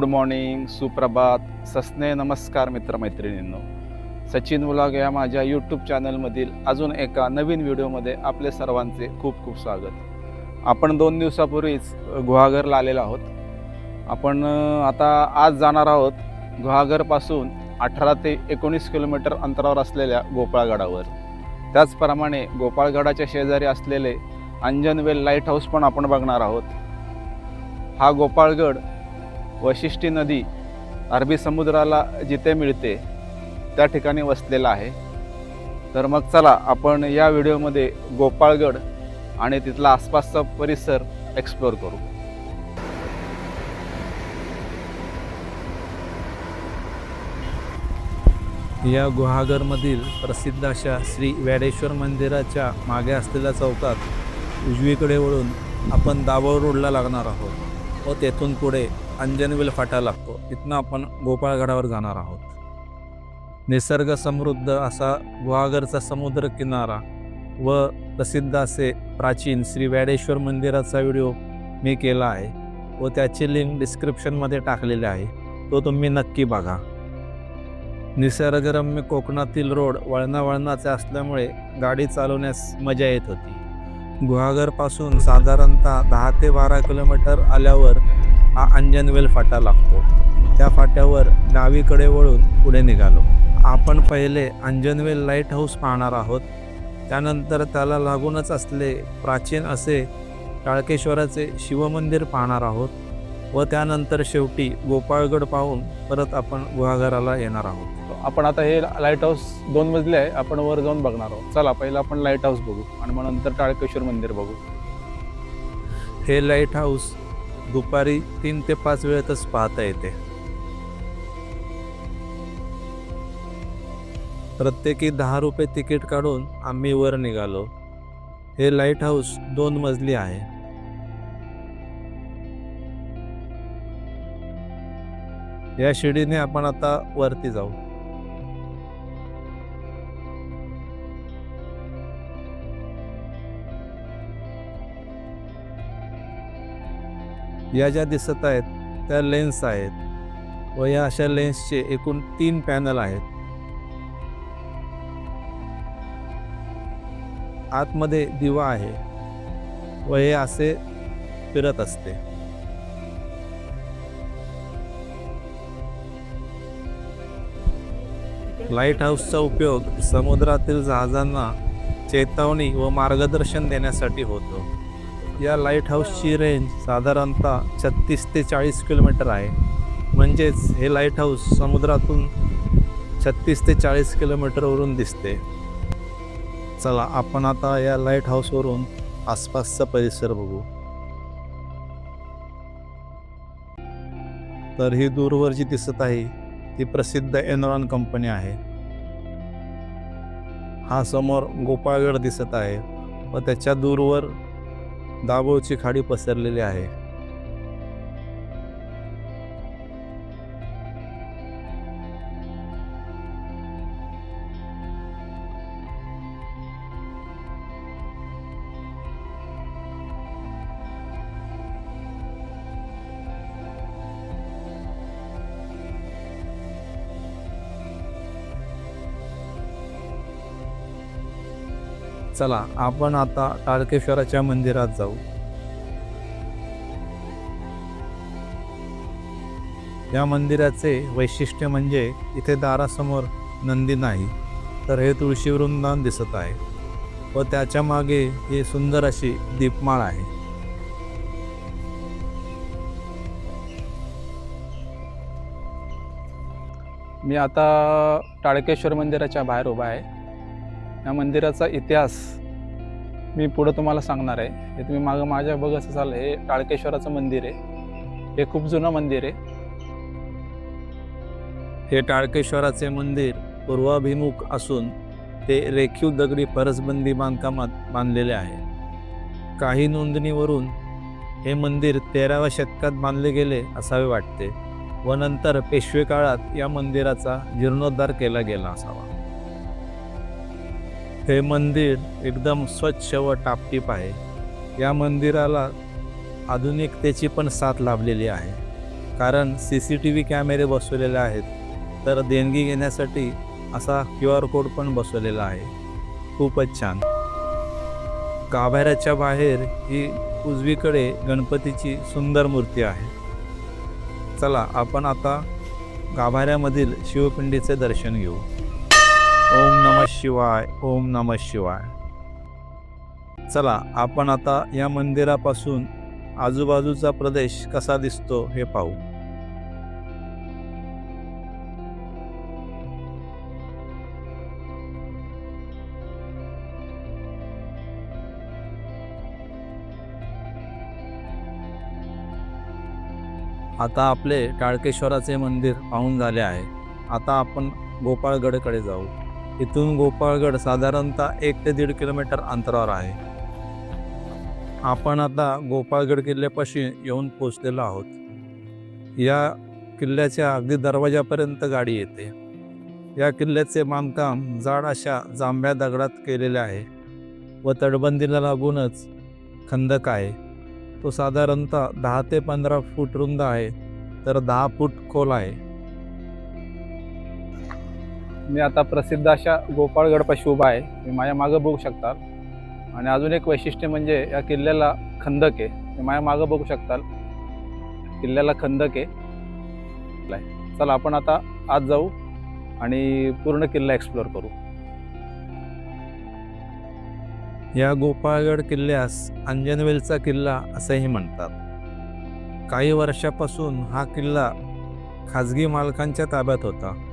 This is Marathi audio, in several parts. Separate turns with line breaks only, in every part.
गुड मॉर्निंग सुप्रभात सस्ने नमस्कार मित्रमैत्रिणींनो. सचिन व्लॉग या माझ्या यूट्यूब चॅनलमधील अजून एका नवीन व्हिडिओमध्ये आपले सर्वांचे खूप खूप स्वागत. आपण दोन दिवसापूर्वीच गुहागरला आलेलो आहोत. आपण आता आज जाणार आहोत गुहागरपासून अठरा ते एकोणीस किलोमीटर अंतरावर असलेल्या गोपाळगडावर. त्याचप्रमाणे गोपाळगडाच्या शेजारी असलेले अंजनवेल लाइट हाऊस पण आपण बघणार आहोत. हा गोपाळगड वशिष्ठी नदी अरबी समुद्राला जिथे मिळते त्या ठिकाणी वसलेला आहे. तर मग चला आपण या व्हिडिओमध्ये गोपाळगड आणि तिथला आसपासचा परिसर एक्सप्लोअर करू.
या गुहागरमधील प्रसिद्ध अशा श्री व्याडेश्वर मंदिराच्या मागे असलेल्या चौकात उजवीकडे वळून आपण दाभोळ रोडला लागणार आहोत व तेथून पुढे अंजनवेल फाटा लागतो. इथनं आपण गोपाळगडावर जाणार आहोत. निसर्ग समृद्ध असा गुहागरचा समुद्र किनारा व प्रसिद्ध असे प्राचीन श्री व्याडेश्वर मंदिराचा व्हिडिओ मी केला आहे व त्याची लिंक डिस्क्रिप्शनमध्ये टाकलेली आहे. तो तुम्ही नक्की बघा. निसर्गरम्य कोकणातील रोड वळणावळणाचे असल्यामुळे गाडी चालवण्यास मजा येत होती. गुहागरपासून साधारणतः दहा ते बारा किलोमीटर आल्यावर हा अंजनवेल फाटा लागतो. त्या फाट्यावर डावीकडे वळून पुढे निघालो. आपण पहिले अंजनवेल लाइट हाऊस पाहणार आहोत. त्यानंतर त्याला लागूनच असले प्राचीन असे टाळकेश्वराचे शिवमंदिर पाहणार आहोत व त्यानंतर शेवटी गोपाळगड पाहून परत आपण गुहागराला येणार आहोत.
आपण आता हे लाइट हाऊस दोन मजले आहे. आपण वर जाऊन बघणार आहोत. चला पहिलं आपण लाइट हाऊस बघू आणि मग नंतर टाळकेश्वर मंदिर बघू.
हे लाइट हाऊस दुपारी तीन ते पाच वेळेतच पाहता येते. प्रत्येकी दहा रुपये तिकीट काढून आम्ही वर निघालो. हे लाइट हाऊस दोन मजली आहे. या शिडीने आपण आता वरती जाऊ. या ज्या दिसत आहेत त्या लेन्स आहेत व या अशा लेन्सचे एकूण तीन पॅनल आहेत. आतमध्ये दिवा आहे व हे असे फिरत असते. लाइट हाऊसचा उपयोग समुद्रातील जहाजांना चेतावणी व मार्गदर्शन देण्यासाठी होतो. या लाइट हाऊसची रेंज साधारणतः छत्तीस ते चाळीस किलोमीटर आहे. म्हणजेच हे लाइट हाऊस समुद्रातून छत्तीस ते चाळीस किलोमीटरवरून दिसते. चला आपण आता या लाइट हाऊसवरून आसपासचा परिसर बघू. तर ही दूरवर जी दिसत आहे ती प्रसिद्ध एनरॉन कंपनी आहे. हा समोर गोपाळगड दिसत आहे व त्याच्या दूरवर दाभोळची खाडी पसरलेली आहे. चला आपण आता टाळकेश्वराच्या मंदिरात जाऊ. या मंदिराचे वैशिष्ट्य म्हणजे इथे दारासमोर नंदी नाही तर हे तुळशी वृंदावन दिसत आहे व त्याच्यामागे ही सुंदर अशी दीपमाळ आहे.
मी आता टाळकेश्वर मंदिराच्या बाहेर उभा आहे. या मंदिराचा इतिहास मी पुढं तुम्हाला सांगणार आहे. हे तुम्ही मागं माझ्या बघत असाल हे टाळकेश्वराचं मंदिर आहे. हे खूप जुनं मंदिर आहे.
हे टाळकेश्वराचे मंदिर पूर्वाभिमुख असून ते रेखीव दगडी फरसबंदी बांधकामात बांधलेले आहे. काही नोंदणीवरून हे मंदिर तेराव्या शतकात बांधले गेले असावे वाटते व नंतर पेशवे काळात या मंदिराचा जीर्णोद्धार केला गेला असावा. हे मंदिर एकदम स्वच्छ व टापटीप आहे. या मंदिराला आधुनिकतेची पण साथ लाभलेली आहे. कारण सी सी टी व्ही कॅमेरे बसवलेले आहेत. तर देणगी घेण्यासाठी असा क्यू आर कोड पण बसवलेला आहे. खूपच छान. गाभाऱ्याच्या बाहेर ही उजवीकडे गणपतीची सुंदर मूर्ती आहे. चला आपण आता गाभाऱ्यामधील शिवपिंडीचे दर्शन घेऊ. ओम नम शिवाय ओम नम शिवाय. चला आपण आता या मंदिरापासून आजूबाजूचा प्रदेश कसा दिसतो हे पाहू. आता आपले टाळकेश्वराचे मंदिर पाहून झाले आहे. आता आपण गोपाळगडकडे जाऊ. इथून गोपाळगड साधारणतः एक ते दीड किलोमीटर अंतरावर आहे. आपण आता गोपाळगड किल्ल्यापाशी येऊन पोचलेलो आहोत. या किल्ल्याच्या अगदी दरवाजापर्यंत गाडी येते. या किल्ल्याचे बांधकाम जाड अशा जांभ्या दगडात केलेले आहे व तटबंदीला लागूनच खंदक आहे. तो साधारणतः दहा ते पंधरा फूट रुंद आहे तर दहा फूट खोल आहे.
मी आता प्रसिद्ध अशा गोपाळगडपाशी उभा आहे. मी माझ्या मागं बघू शकता आणि अजून एक वैशिष्ट्य म्हणजे या किल्ल्याला खंदक आहे. तुम्ही माझ्या मागं बघू शकताल. किल्ल्याला खंदक आहे. चला आपण आता आत जाऊ आणि पूर्ण किल्ला एक्सप्लोअर करू.
या गोपाळगड किल्ल्यास अंजनवेलचा किल्ला असेही म्हणतात. काही वर्षापासून हा किल्ला खाजगी मालकांच्या ताब्यात होता.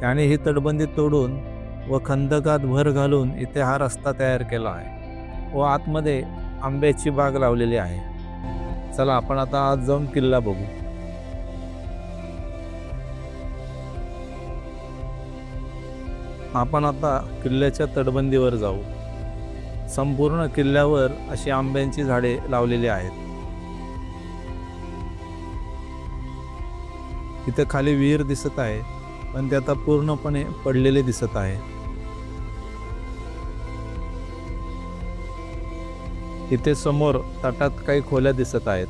त्याने ही तटबंदी तोडून व खंदकात भर घालून इथे हा रस्ता तयार केला आहे. व आतमध्ये आंब्याची बाग लावलेली आहे. चला आपण आता आज जाऊन किल्ला बघू. आपण आता किल्ल्याच्या तटबंदीवर जाऊ. संपूर्ण किल्ल्यावर अशी आंब्यांची झाडे लावलेली आहेत. इथे खाली विहीर दिसत आहे. पण ते आता पूर्णपणे पडलेले दिसत आहे. इथे समोर तटात काही खोल्या दिसत आहेत.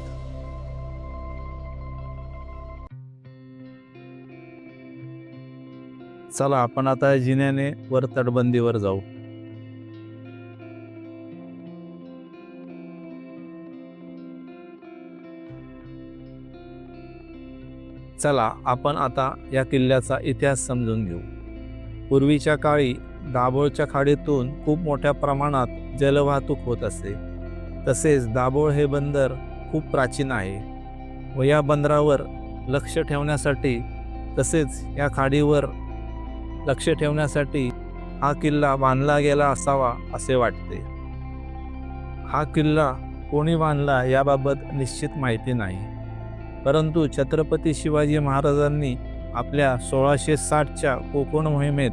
चला आपण आता जिन्याने वर तटबंदीवर जाऊ. चला आपण आता या किल्ल्याचा इतिहास समजून घेऊ. पूर्वीच्या काळी दाभोळच्या खाडीतून खूप मोठ्या प्रमाणात जलवाहतूक होत असे. तसेच दाभोळ हे बंदर खूप प्राचीन आहे व या बंदरावर लक्ष ठेवण्यासाठी तसेच या खाडीवर लक्ष ठेवण्यासाठी हा किल्ला बांधला गेला असावा असे वाटते. हा किल्ला कोणी बांधला याबाबत निश्चित माहिती नाही. परंतु छत्रपती शिवाजी महाराजांनी आपल्या सोळाशे साठच्या कोकण मोहिमेत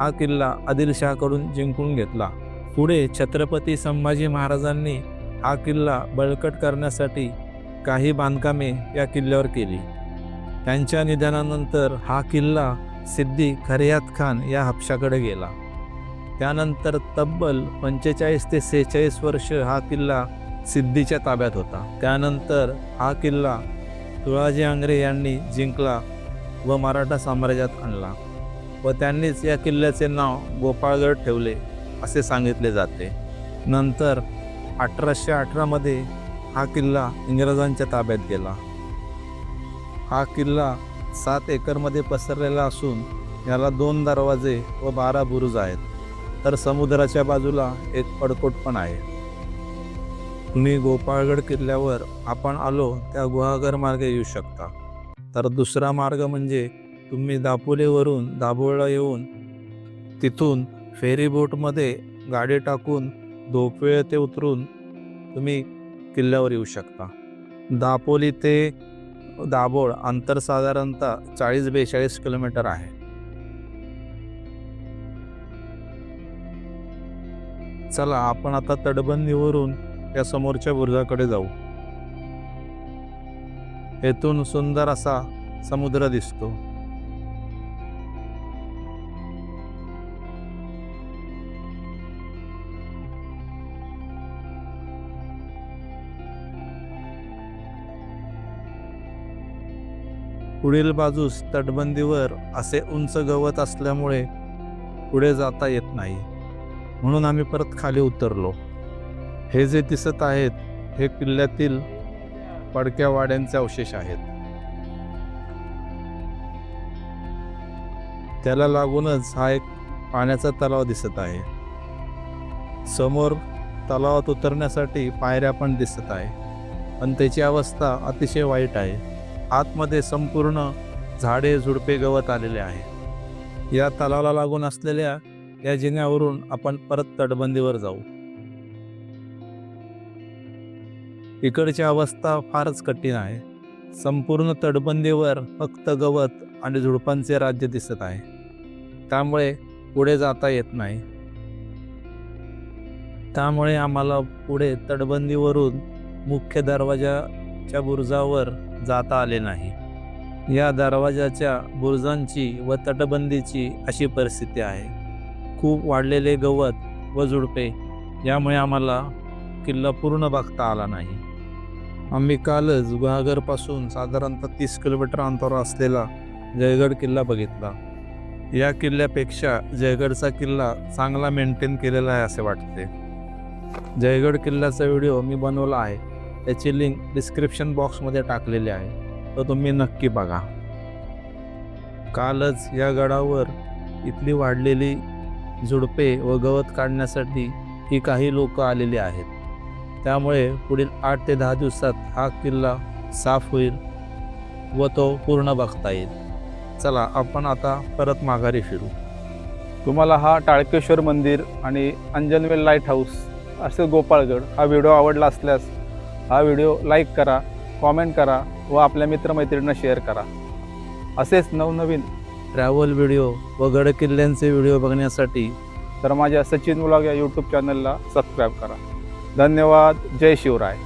हा किल्ला आदिलशहाकडून जिंकून घेतला. पुढे छत्रपती संभाजी महाराजांनी हा किल्ला बळकट करण्यासाठी काही बांधकामे या किल्ल्यावर केली. त्यांच्या निधनानंतर हा किल्ला सिद्धी खरियात खान या हापशाकडे गेला. त्यानंतर तब्बल पंचेचाळीस ते सेहेचाळीस वर्ष हा किल्ला सिद्धीच्या ताब्यात होता. त्यानंतर हा किल्ला तुळाजी आंग्रे यांनी जिंकला व मराठा साम्राज्यात आणला व त्यांनीच या किल्ल्याचे नाव गोपाळगड ठेवले असे सांगितले जाते. नंतर अठराशे अठरामध्ये हा किल्ला इंग्रजांच्या ताब्यात गेला. हा किल्ला सात एकरमध्ये पसरलेला असून याला दोन दरवाजे व बारा बुरुज आहेत. तर समुद्राच्या बाजूला एक पडकोट पण आहे. तुम्ही गोपाळगड किल्ल्यावर आपण आलो त्या गुहागर मार्गे येऊ शकता. तर दुसरा मार्ग म्हणजे तुम्ही दापोलीवरून दाभोळला येऊन तिथून फेरी बोटमध्ये गाडी टाकून धोपवेळ ते उतरून तुम्ही किल्ल्यावर येऊ शकता. दापोली ते दाभोळ अंतर साधारणतः चाळीस बेचाळीस किलोमीटर आहे. चला आपण आता तटबंदीवरून या समोरच्या बुरुजाकडे जाऊ. येथून सुंदर असा समुद्र दिसतो. पुढील बाजूस तटबंदीवर असे उंच गवत असल्यामुळे पुढे जाता येत नाही. म्हणून आम्ही परत खाली उतरलो. हे जे दिसत आहेत हे किल्ल्यातील पडक्या वाड्यांचे अवशेष आहेत. त्याला लागूनच हा एक पाण्याचा तलाव दिसत आहे. समोर तलावात उतरण्यासाठी पायऱ्या पण दिसत आहे. पण त्याची अवस्था अतिशय वाईट आहे. आतमध्ये संपूर्ण झाडे झुडपे गवत आलेले आहे. या तलावाला लागून असलेल्या या जिन्यावरून आपण परत तटबंदीवर जाऊ. इकडची अवस्था फारच कठीण आहे. संपूर्ण तटबंदीवर फक्त गवत आणि झुडपांचे राज्य दिसत आहे. त्यामुळे पुढे जाता येत नाही. त्यामुळे आम्हाला पुढे तटबंदीवरून मुख्य दरवाजाच्या बुरुजावर जाता आले नाही. या दरवाजाच्या बुरुजांची व तटबंदीची अशी परिस्थिती आहे. खूप वाढलेले गवत व झुडपे यामुळे आम्हाला किल्ला पूर्ण बघता आला नाही. आम्ही कालच गुहागरपासून साधारणतः तीस किलोमीटर अंतरावर असलेला जयगड किल्ला बघितला. या किल्ल्यापेक्षा जयगडचा किल्ला चांगला मेंटेन केलेला आहे असे वाटते. जयगड किल्ल्याचा व्हिडिओ मी बनवला आहे. त्याची लिंक डिस्क्रिप्शन बॉक्समध्ये टाकलेली आहे. तर तुम्ही नक्की बघा. कालच या गडावर इथली वाढलेली झुडपे व गवत काढण्यासाठी ही काही लोक आलेली आहेत. त्यामुळे पुढील आठ ते दहा दिवसात हा किल्ला साफ होईल व तो पूर्ण बघता येईल. चला आपण आता परत माघारी फिरू.
तुम्हाला हा टाळकेश्वर मंदिर आणि अंजनवेल लाइट हाऊस असे गोपाळगड हा व्हिडिओ आवडला असल्यास हा व्हिडिओ लाईक करा कॉमेंट करा व आपल्या मित्रमैत्रिणींना शेअर करा. असेच नवनवीन
ट्रॅव्हल व्हिडिओ व गड किल्ल्यांचे व्हिडिओ बघण्यासाठी
तर माझ्या सचिन ब्लॉग या यूट्यूब चॅनलला सबस्क्राईब करा. धन्यवाद. जय शिवराय.